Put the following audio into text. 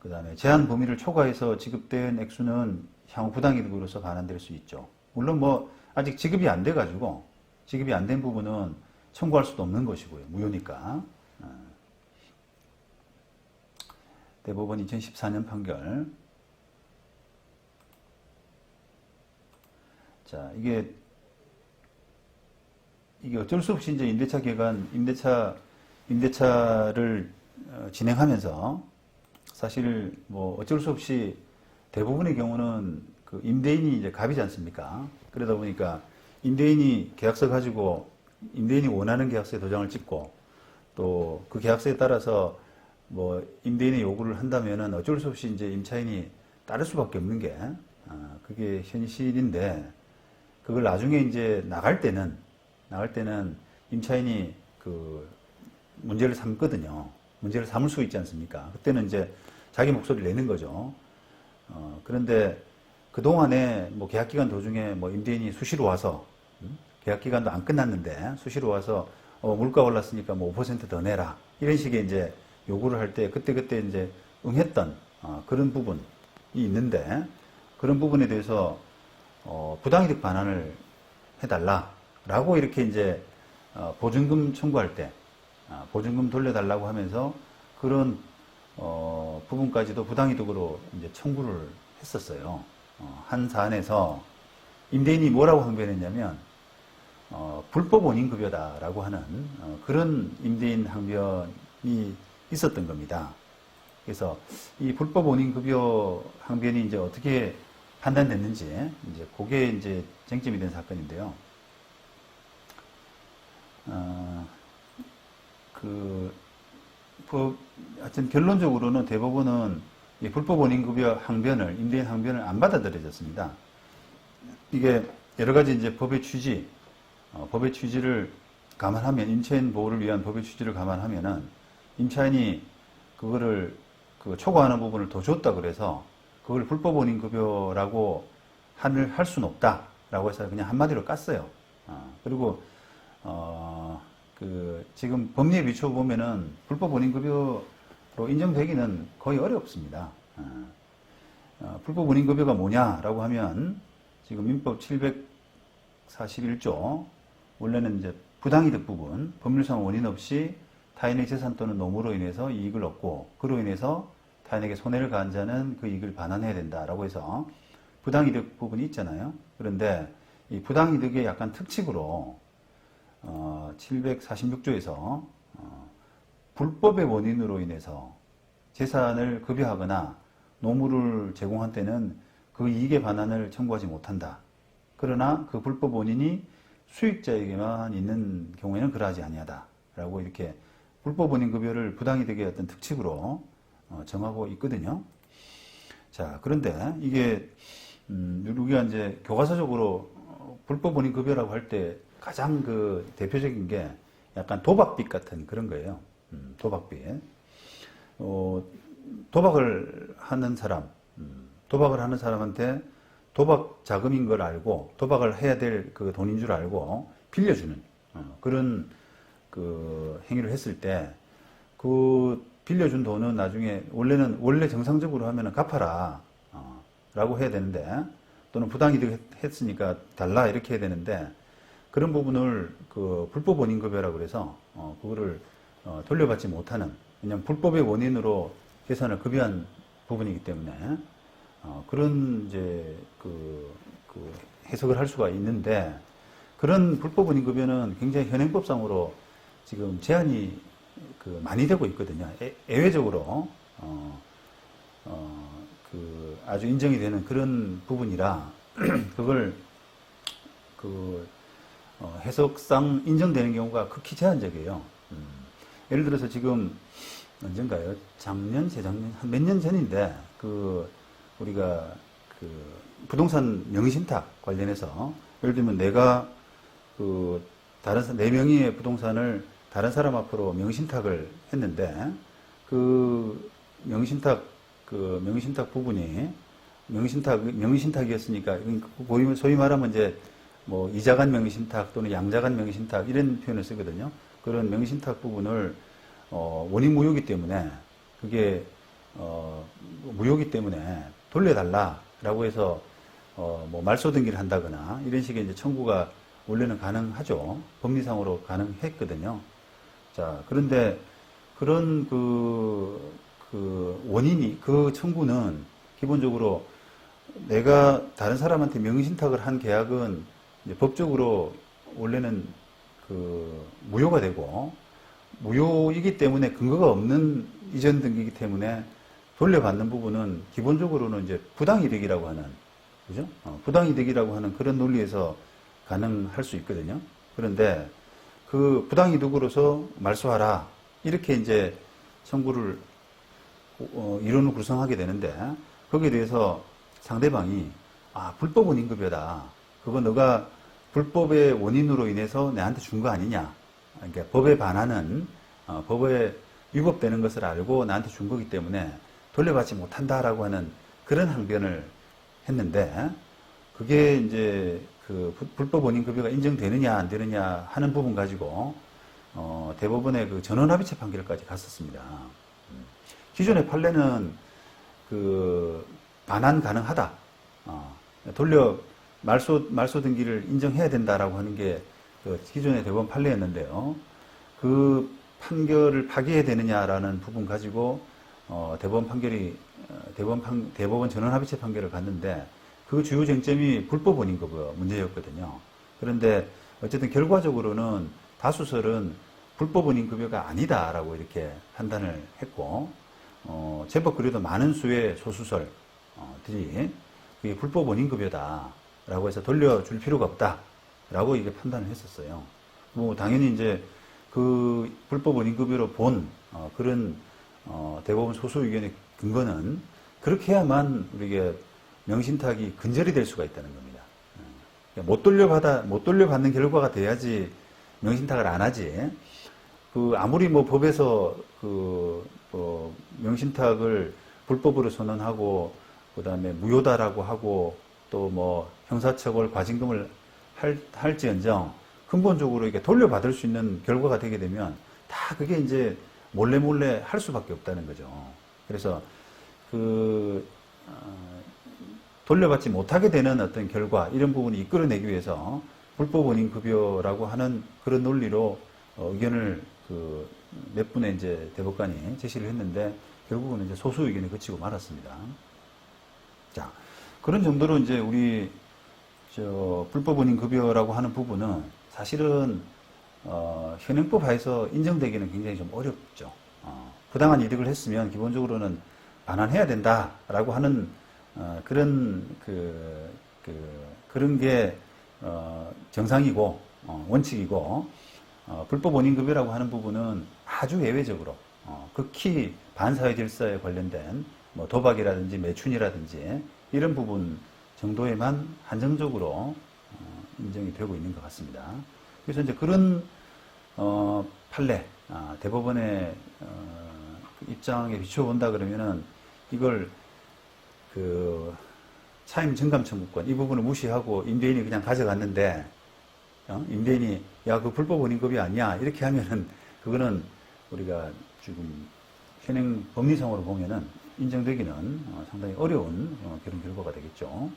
그 다음에 제한 범위를 초과해서 지급된 액수는 향후 부당이득으로서 반환될 수 있죠. 물론 뭐 아직 지급이 안 돼가지고 지급이 안 된 부분은 청구할 수도 없는 것이고요. 무효니까. 어. 대법원 2014년 판결. 자, 이게 이게 어쩔 수 없이 이제 임대차 기간, 임대차, 임대차를 어, 진행하면서 사실 뭐 어쩔 수 없이 대부분의 경우는 그 임대인이 이제 갑이지 않습니까? 그러다 보니까 임대인이 계약서 가지고 임대인이 원하는 계약서에 도장을 찍고 또 그 계약서에 따라서 뭐 임대인의 요구를 한다면은 어쩔 수 없이 이제 임차인이 따를 수밖에 없는 게 아, 그게 현실인데 그걸 나중에 이제 나갈 때는 나갈 때는 임차인이 그 문제를 삼거든요. 문제를 삼을 수 있지 않습니까? 그때는 이제 자기 목소리를 내는 거죠. 어, 그런데 그동안에 뭐 계약 기간 도중에 뭐 임대인이 수시로 와서 음? 계약 기간도 안 끝났는데 수시로 와서 어, 물가 올랐으니까 뭐 5%더 내라 이런 식의 이제 요구를 할 때 그때 그때 이제 응했던 어, 그런 부분이 있는데 그런 부분에 대해서 어, 부당이득 반환을 해달라라고 이렇게 이제 어, 보증금 청구할 때 아, 보증금 돌려달라고 하면서 그런 어, 부분까지도 부당이득으로 이제 청구를 했었어요. 어, 한 사안에서 임대인이 뭐라고 항변했냐면 어, 불법 원인 급여다라고 하는 어, 그런 임대인 항변이 있었던 겁니다. 그래서 이 불법 원인 급여 항변이 이제 어떻게 판단됐는지 이제 그게 이제 쟁점이 된 사건인데요. 어, 그, 법, 하여튼 결론적으로는 대법원은 이 불법 원인급여 항변을, 임대인 항변을 안 받아들여졌습니다. 이게 여러 가지 이제 법의 취지, 어, 법의 취지를 감안하면, 임차인 보호를 위한 법의 취지를 감안하면은, 임차인이 그거를 그 초과하는 부분을 더 줬다 그래서, 그걸 불법 원인 급여라고 할, 할 수는 없다라고 해서 그냥 한마디로 깠어요. 어, 그리고, 어, 그 지금 법리에 비춰 보면은 불법 원인급여로 인정되기는 거의 어렵습니다. 어, 어, 불법 원인급여가 뭐냐라고 하면 지금 민법 741조 원래는 이제 부당이득 부분 법률상 원인 없이 타인의 재산 또는 노무로 인해서 이익을 얻고 그로 인해서 타인에게 손해를 가한 자는 그 이익을 반환해야 된다라고 해서 부당이득 부분이 있잖아요. 그런데 이 부당이득의 약간 특칙으로 어, 746조에서 어, 불법의 원인으로 인해서 재산을 급여하거나 노무를 제공한 때는 그 이익의 반환을 청구하지 못한다. 그러나 그 불법 원인이 수익자에게만 있는 경우에는 그러하지 아니하다 라고 이렇게 불법 원인 급여를 부당이득의 어떤 특칙으로 어, 정하고 있거든요. 자, 그런데 이게 음, 우리가 이제 교과서적으로 어, 불법 원인 급여라고 할때 가장 그 대표적인 게 약간 도박빚 같은 그런 거예요. 음, 도박빚. 어, 도박을 하는 사람, 음, 도박을 하는 사람한테 도박 자금인 걸 알고 도박을 해야 될 그 돈인 줄 알고 빌려주는 어, 그런 그 행위를 했을 때 그 빌려준 돈은 나중에 원래는 원래 정상적으로 하면은 갚아라 어, 라고 해야 되는데 또는 부당이득 했으니까 달라 이렇게 해야 되는데 그런 부분을 그 불법 원인 급여라고 그래서 어, 그거를 어, 돌려받지 못하는 왜냐하면 불법의 원인으로 재산을 급여한 부분이기 때문에 어, 그런 이제 그, 그 해석을 할 수가 있는데 그런 불법 원인 급여는 굉장히 현행법상으로 지금 제한이 그 많이 되고 있거든요. 애, 애외적으로 어, 어, 그 아주 인정이 되는 그런 부분이라 그걸 그 어, 해석상 인정되는 경우가 극히 제한적이에요. 음. 예를 들어서 지금 언젠가요? 작년, 재작년, 한 몇 년 전인데, 그, 우리가 그 부동산 명의신탁 관련해서, 예를 들면 내가 그 다른, 사- 네 명의 부동산을 다른 사람 앞으로 명의신탁을 했는데, 그 명의신탁, 그 명의신탁 부분이 명의신탁, 명의신탁이었으니까, 보이면 소위 말하면 이제 뭐 이자간 명의신탁 또는 양자간 명의신탁 이런 표현을 쓰거든요. 그런 명의신탁 부분을 어, 원인 무효이기 때문에 그게 어, 무효기 때문에 돌려달라라고 해서 어, 뭐 말소 등기를 한다거나 이런 식의 이제 청구가 원래는 가능하죠. 법리상으로 가능했거든요. 자, 그런데 그런 그, 그 원인이, 그 청구는 기본적으로 내가 다른 사람한테 명의신탁을 한 계약은 법적으로 원래는 그 무효가 되고 무효이기 때문에 근거가 없는 이전 등기이기 때문에 돌려받는 부분은 기본적으로는 이제 부당이득이라고 하는 그죠? 어, 부당이득이라고 하는 그런 논리에서 가능할 수 있거든요. 그런데 그 부당이득으로서 말소하라 이렇게 이제 청구를 어, 이론을 구성하게 되는데 거기에 대해서 상대방이 아 불법 원인급여다. 그거 너가 불법의 원인으로 인해서 내한테 준 거 아니냐. 그러니까 법에 반하는 어, 법에 위법되는 것을 알고 나한테 준 거기 때문에 돌려받지 못한다라고 하는 그런 항변을 했는데 그게 이제 그 부- 불법 원인 급여가 인정되느냐 안 되느냐 하는 부분 가지고 어, 대법원의 그 전원 합의체 판결까지 갔었습니다. 음. 기존의 판례는 그 반환 가능하다. 어, 돌려 말소 말소 등기를 인정해야 된다라고 하는 게 그 기존의 대법원 판례였는데요. 그 판결을 파기해야 되느냐라는 부분 가지고 어, 대법원 판결이 어, 대법원 판, 대법원 전원합의체 판결을 갔는데 그 주요 쟁점이 불법 원인급여 문제였거든요. 그런데 어쨌든 결과적으로는 다수설은 불법 원인 급여가 아니다라고 이렇게 판단을 했고 어, 제법 그래도 많은 수의 소수설들이 불법 원인 급여다 라고 해서 돌려줄 필요가 없다 라고 이게 판단을 했었어요. 뭐 당연히 이제 그 불법 원인급여로 본 어, 그런 어, 대법원 소수 의견의 근거는 그렇게 해야만 우리가 명신탁이 근절이 될 수가 있다는 겁니다. 그러니까 못 돌려받아 못 돌려받는 결과가 돼야지 명신탁을 안 하지. 그 아무리 뭐 법에서 그 뭐 명신탁을 불법으로 선언하고 그 다음에 무효다라고 하고 또 뭐 형사처벌 과징금을 할, 할지언정 근본적으로 이게 돌려받을 수 있는 결과가 되게 되면 다 그게 이제 몰래 몰래 할 수밖에 없다는 거죠. 그래서 그 어, 돌려받지 못하게 되는 어떤 결과 이런 부분을 이끌어내기 위해서 불법 원인 급여라고 하는 그런 논리로 어, 의견을 그 몇 분의 이제 대법관이 제시를 했는데 결국은 이제 소수 의견에 그치고 말았습니다. 자 그런 정도로 이제 우리 저 불법 원인 급여라고 하는 부분은 사실은 어, 현행법 하에서 인정되기는 굉장히 좀 어렵죠. 어, 부당한 이득을 했으면 기본적으로는 반환해야 된다라고 하는 어, 그런 그, 그 그런 게 어, 정상이고 어, 원칙이고 어, 불법 원인 급여라고 하는 부분은 아주 예외적으로 어, 극히 반사회 질서에 관련된 뭐 도박이라든지 매춘이라든지 이런 부분 정도에만 한정적으로 어, 인정이 되고 있는 것 같습니다. 그래서 이제 그런 어, 판례 아, 대법원의 어, 그 입장에 비춰본다 그러면은 이걸 그 차임 증감 청구권 이 부분을 무시하고 임대인이 그냥 가져갔는데 어? 임대인이 야 그 불법 원인급이 아니야 이렇게 하면은 그거는 우리가 지금 현행 법리상으로 보면은 인정되기는 어, 상당히 어려운 어, 그런 결과가 되겠죠.